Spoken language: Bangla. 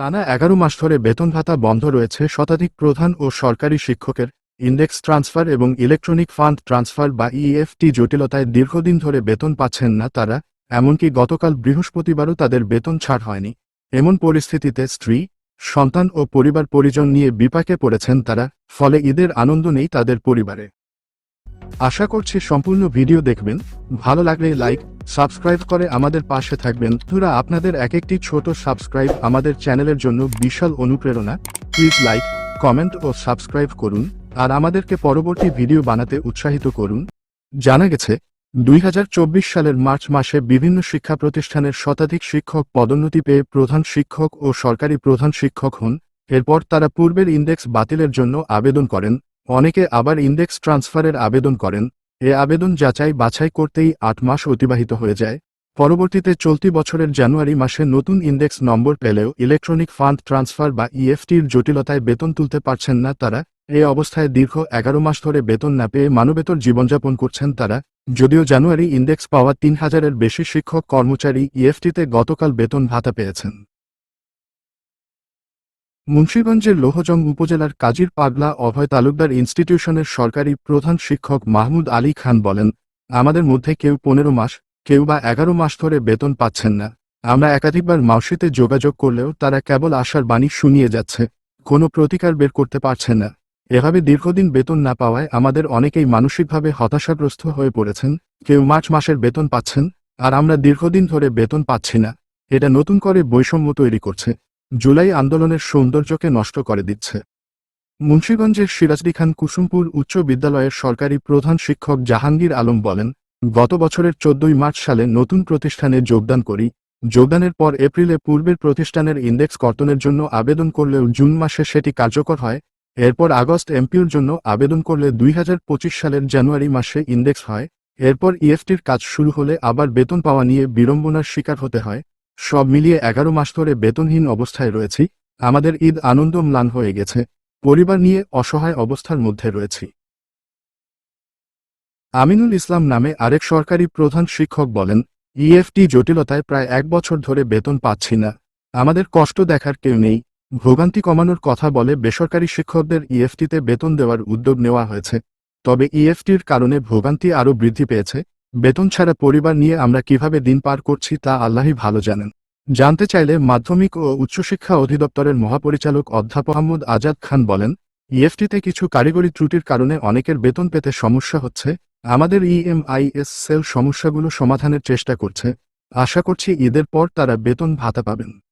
টানা এগারো মাস ধরে বেতন ভাতা বন্ধ রয়েছে শতাধিক প্রধান ও সরকারি শিক্ষকের, ইন্ডেক্স ট্রান্সফার এবং ইলেকট্রনিক ফান্ড ট্রান্সফার বা ইএফটি জটিলতায় দীর্ঘদিন ধরে বেতন পাচ্ছেন না তারা, এমনকি গতকাল বৃহস্পতিবারও তাদের বেতন ছাড় হয়নি। এমন পরিস্থিতিতে স্ত্রী, সন্তান ও পরিবার পরিজন নিয়ে বিপাকে পড়েছেন তারা, ফলে ঈদের আনন্দ নেই তাদের পরিবারে। আশা করছি সম্পূর্ণ ভিডিও দেখবেন, ভালো লাগলে লাইক সাবস্ক্রাইব করে আমাদের পাশে থাকবেন। তুরা আপনাদের এক একটি ছোট সাবস্ক্রাইব আমাদের চ্যানেলের জন্য বিশাল অনুপ্রেরণা। প্লিজ লাইক কমেন্ট ও সাবস্ক্রাইব করুন, আর আমাদেরকে পরবর্তী ভিডিও বানাতে উৎসাহিত করুন। জানা গেছে, দুই হাজার চব্বিশ সালের মার্চ মাসে বিভিন্ন শিক্ষা প্রতিষ্ঠানের শতাধিক শিক্ষক পদোন্নতি পেয়ে প্রধান শিক্ষক ও সরকারি প্রধান শিক্ষক হন। এরপর তারা পূর্বের ইন্ডেক্স বাতিলের জন্য আবেদন করেন। অনেকে আবার ইন্ডেক্স ট্রান্সফারের আবেদন করেন। এ আবেদন যাচাই বাছাই করতেই আট মাস অতিবাহিত হয়ে যায়। পরবর্তীতে চলতি বছরের জানুয়ারি মাসে নতুন ইন্ডেক্স নম্বর পেলেও ইলেকট্রনিক ফান্ড ট্রান্সফার বা ইএফটির জটিলতায় বেতন তুলতে পারছেন না তারা। এই অবস্থায় দীর্ঘ এগারো মাস ধরে বেতন না পেয়ে মানবেতর জীবনযাপন করছেন তারা। যদিও জানুয়ারি ইন্ডেক্স পাওয়া তিন হাজারের বেশি শিক্ষক কর্মচারী ইএফটিতে গতকাল বেতন ভাতা পেয়েছেন। মুন্সীগঞ্জের লোহজং উপজেলার কাজীর পাগলা অভয় তালুকদার ইনস্টিটিউশনের সরকারি প্রধান শিক্ষক মাহমুদ আলী খান বলেন, আমাদের মধ্যে কেউ পনেরো মাস, কেউ বা এগারো মাস ধরে বেতন পাচ্ছেন না। আমরা একাধিকবার মাউসিতে যোগাযোগ করলেও তারা কেবল আশার বাণী শুনিয়ে যাচ্ছে, কোনো প্রতিকার বের করতে পারছেন না। এভাবে দীর্ঘদিন বেতন না পাওয়ায় আমাদের অনেকেই মানসিকভাবে হতাশাগ্রস্ত হয়ে পড়েছেন, কেউ মার্চ মাসের বেতন পাচ্ছেন, আর আমরা দীর্ঘদিন ধরে বেতন পাচ্ছি না। এটা নতুন করে বৈষম্য তৈরি করছে। জুলাই আন্দোলনের সৌন্দর্যকে নষ্ট করে দিচ্ছে। মুন্সীগঞ্জের সিরাজদি খান কুসুমপুর উচ্চ বিদ্যালয়ের সরকারি প্রধান শিক্ষক জাহাঙ্গীর আলম বলেন, গত বছরের চোদ্দই মার্চ সালে নতুন প্রতিষ্ঠানে যোগদান করি। যোগদানের পর এপ্রিলে পূর্বের প্রতিষ্ঠানের ইন্ডেক্স কর্তনের জন্য আবেদন করলেও জুন মাসে সেটি কার্যকর হয়। এরপর আগস্ট এমপিওর জন্য আবেদন করলে দুই হাজার পঁচিশ সালের জানুয়ারি মাসে ইন্ডেক্স হয়। এরপর ইএফটির কাজ শুরু হলে আবার বেতন পাওয়া নিয়ে বিড়ম্বনার শিকার হতে হয়। সব মিলিয়ে এগারো মাস ধরে বেতনহীন অবস্থায় রয়েছি, আমাদের ঈদ আনন্দ ম্লান হয়ে গেছে, পরিবার নিয়ে অসহায় অবস্থার মধ্যে রয়েছি। আমিনুল ইসলাম নামে আরেক সরকারি প্রধান শিক্ষক বলেন, ইএফটি জটিলতায় প্রায় এক বছর ধরে বেতন পাচ্ছি না, আমাদের কষ্ট দেখার কেউ নেই, ভোগান্তি কমানোর কথা বলে বেসরকারি শিক্ষকদের ইএফটিতে বেতন দেওয়ার উদ্যোগ নেওয়া হয়েছে, তবে ইএফটির কারণে ভোগান্তি আরও বৃদ্ধি পেয়েছে বেতন ছাড়া পরিবার নিয়ে আমরা কীভাবে দিন পার করছি তা আল্লাহই ভালো জানেন। জানতে চাইলে মাধ্যমিক ও উচ্চশিক্ষা অধিদপ্তরের মহাপরিচালক অধ্যাপক আহমদ আজাদ খান বলেন, ইএফটিতে কিছু কারিগরি ত্রুটির কারণে অনেকের বেতন পেতে সমস্যা হচ্ছে, আমাদের ইএমআইএস সেল সমস্যাগুলো সমাধানের চেষ্টা করছে, আশা করছি ঈদের পর তারা বেতন ভাতা পাবেন।